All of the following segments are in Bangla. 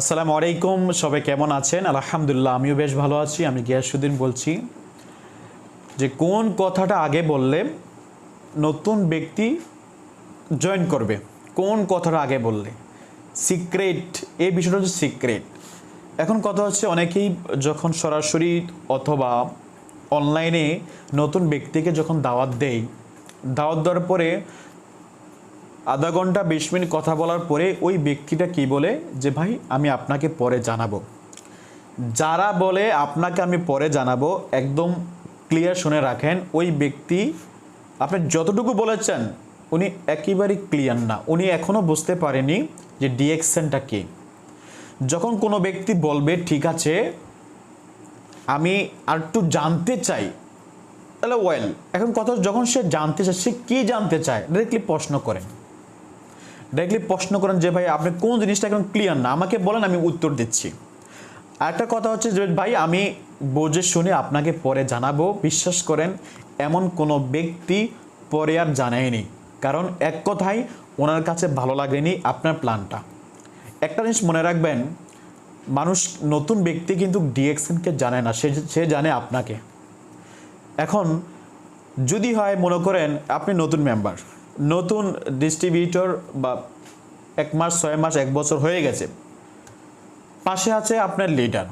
আসসালামু আলাইকুম, সবাই কেমন আছেন? আলহামদুলিল্লাহ, আমিও বেশ ভালো আছি। আমি গিয়াসুদ্দিন বলছি যে, কোন কথাটা আগে বললে নতুন ব্যক্তি জয়েন করবে? কোন কথাটা আগে বললে? সিক্রেট, এই বিষয়টা হচ্ছে সিক্রেট। এখন কথা হচ্ছে, অনেকেই যখন সরাসরি অথবা অনলাইনে নতুন ব্যক্তিকে যখন দাওয়াত দেয়, দাওয়াত দেওয়ার পরে আধা ঘণ্টা, বিশ মিনিট কথা বলার পরে ওই ব্যক্তিটা কি বলে? যে, ভাই, আমি আপনাকে পরে জানাব। যারা বলে, আপনাকে আমি পরে জানাব, একদম ক্লিয়ার শুনে রাখেন, ওই ব্যক্তি, আপনি যতটুকু বলেছেন, উনি একেবারেই ক্লিয়ার না। উনি এখনও বুঝতে পারেনি যে ডিএকশনটা কি। যখন কোনো ব্যক্তি বলবে, ঠিক আছে, আমি আর একটু জানতে চাই, তাহলে, ওয়েল। এখন কথা যখন সে জানতে চায়, সে কী জানতে চায় ডিরেক্টলি প্রশ্ন করেন। ডাইরেক্টলি প্রশ্ন করেন যে, ভাই, আপনি কোন জিনিসটা এখন ক্লিয়ার না? আমাকে বলেন, আমি উত্তর দিচ্ছি। আরেকটা কথা হচ্ছে যে, ভাই, আমি বোঝে শুনে আপনাকে পরে জানাব। বিশ্বাস করেন, এমন কোনো ব্যক্তি পরে আর জানায়নি। কারণ এক কথাই ওনার কাছে ভালো লাগেনি আপনার প্ল্যানটা একটা জিনিস মনে রাখবেন, মানুষ নতুন ব্যক্তি কিন্তু ডিএক্সএনকে জানে না, সে সে জানে আপনাকে। এখন, যদি হয়, মনে করেন, আপনি নতুন মেম্বার নতুন ডিস্ট্রিবিউটর বা এক মাস, ছয় মাস, এক বছর হয়ে গেছে। পাশে আছে আপনার লিডার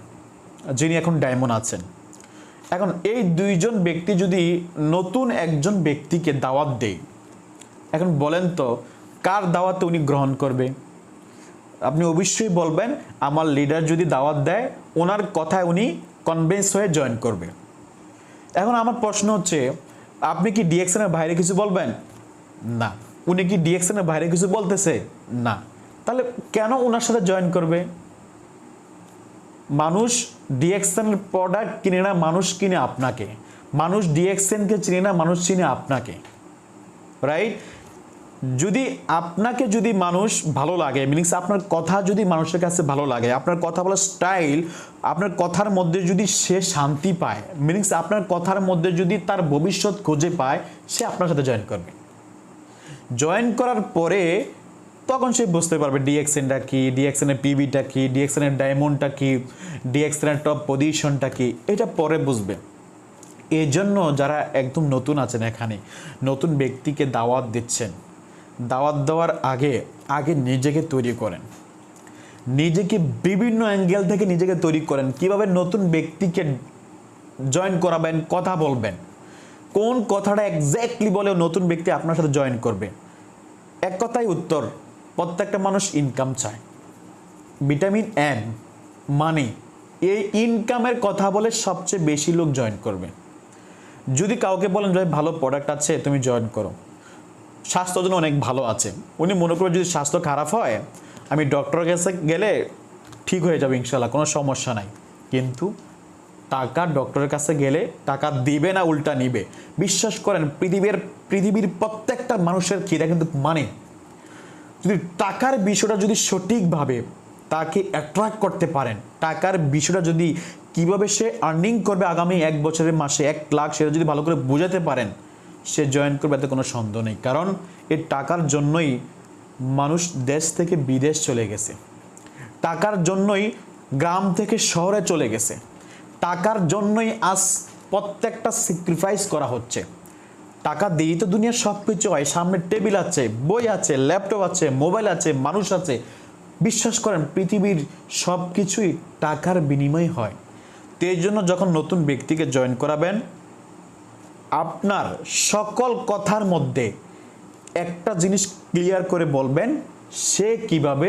যিনি এখন ডায়মন্ড আছেন। এখন এই দুইজন ব্যক্তি যদি নতুন একজন ব্যক্তিকে দাওয়াত দেয়, এখন বলেন তো, কার দাওয়াতে উনি গ্রহণ করবে? আপনি অবশ্যই বলবেন, আমার লিডার যদি দাওয়াত দেয়, ওনার কথায় উনি কনভিন্স হয়ে জয়েন করবে। এখন আমার প্রশ্ন হচ্ছে, আপনি কি ডিএক্সনের বাইরে কিছু বলবেন? না। উনি কি ডিএক্সনের বাইরে কিছু বলতেছে? না। তাহলে কেন ওনার সাথে জয়েন করবে? মানুষ ডিএক্সএনের প্রোডাক্ট কিনে না, মানুষ কিনে আপনাকে। মানুষ ডিএক্সএনকে চিনে না, মানুষ চিনে আপনাকে। রাইট যদি আপনাকে যদি মানুষ ভালো লাগে মিনিংস আপনার কথা যদি মানুষের কাছে ভালো লাগে, আপনার কথা বলার স্টাইল আপনার কথার মধ্যে যদি সে শান্তি পায় মিনিংস আপনার কথার মধ্যে যদি তার ভবিষ্যৎ খুঁজে পায়, সে আপনার সাথে জয়েন করবে। জয়েন করার পরে তখন সে বুঝতে পারবে ডিএক্সএনটা কি ডিএক্সএনের পিবিটা কি ডিএক্সএনের ডায়মন্ডটা কি ডিএক্সএনের টপ পজিশনটা কি, এটা পরে বুঝবে। এই জন্য যারা একদম নতুন আছেন এখানে, নতুন ব্যক্তিকে দাওয়াত দিচ্ছেন, দাওয়াত দেওয়ার আগে আগে নিজেকে তৈরি করেন। নিজেকে বিভিন্ন অ্যাঙ্গেল থেকে নিজেকে তৈরি করেন। কীভাবে নতুন ব্যক্তিকে জয়েন করাবেন, কথা বলবেন। কোন কথাটা এক্স্যাক্টলি বলে নতুন ব্যক্তি আপনার সাথে জয়েন করবে? এক কথাই উত্তর, প্রত্যেকটা মানুষ ইনকাম চায়। ভিটামিন এম মানি এই ইনকামের কথা বলে সবচেয়ে বেশি লোক জয়েন করবে। যদি কাউকে বলেন যে ভালো প্রোডাক্ট আছে, তুমি জয়েন করো। স্বাস্থ্য জন্য অনেক ভালো আছে। উনি মনে করে যদি স্বাস্থ্য খারাপ হয়, আমি ডক্টরের কাছে গেলে ঠিক হয়ে যাবে ইনশাল্লাহ, কোনো সমস্যা নাই। কিন্তু টাকা ডক্টরের কাছে গেলে টাকা দিবে না, উল্টা নিবে। বিশ্বাস করেন, পৃথিবীর পৃথিবীর প্রত্যেকটা মানুষের খিদা কিন্তু মানে। যদি টাকার বিষয়টা যদি সঠিকভাবে তাকে অ্যাট্রাক্ট করতে পারেন, টাকার বিষয়টা যদি কীভাবে সে আর্নিং করবে আগামী এক বছরের মাসে এক লাখ, সেটা যদি ভালো করে বোঝাতে পারেন, সে জয়েন করবে, এতে কোনো সন্দেহ নেই। কারণ এই টাকার জন্যই মানুষ দেশ থেকে বিদেশ চলে গেছে। টাকার জন্যই গ্রাম থেকে শহরে চলে গেছে। টাকার জন্যই আজ প্রত্যেকটা স্যাক্রিফাইস করা হচ্ছে। টাকা দিয়েই তো দুনিয়ার সব কিছু হয়। সামনে টেবিল আছে, বই আছে ল্যাপটপ আছে মোবাইল আছে, মানুষ আছে। বিশ্বাস করেন, পৃথিবীর সব কিছুই টাকার বিনিময় হয়। তো এই জন্য যখন নতুন ব্যক্তিকে জয়েন করাবেন, আপনার সকল কথার মধ্যে একটা জিনিস ক্লিয়ার করে বলবেন, সে কীভাবে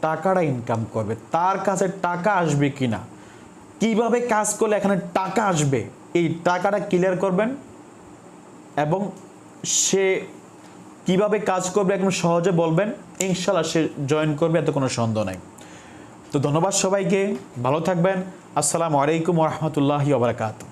টাকাটা ইনকাম করবে, তার কাছে টাকা আসবে কিনা। কীভাবে কাজ করলে এখানে টাকা আসবে? এই টাকাটা ক্লিয়ার করবেন এবং সে কীভাবে কাজ করবে একদম সহজে বলবেন ইনশাল্লাহ সে জয়েন করবে, এত কোনো সন্দেহ নাই। তো ধন্যবাদ সবাইকে, ভালো থাকবেন। আসসালামু আলাইকুম রহমতুল্লাহি ওবরাকাতু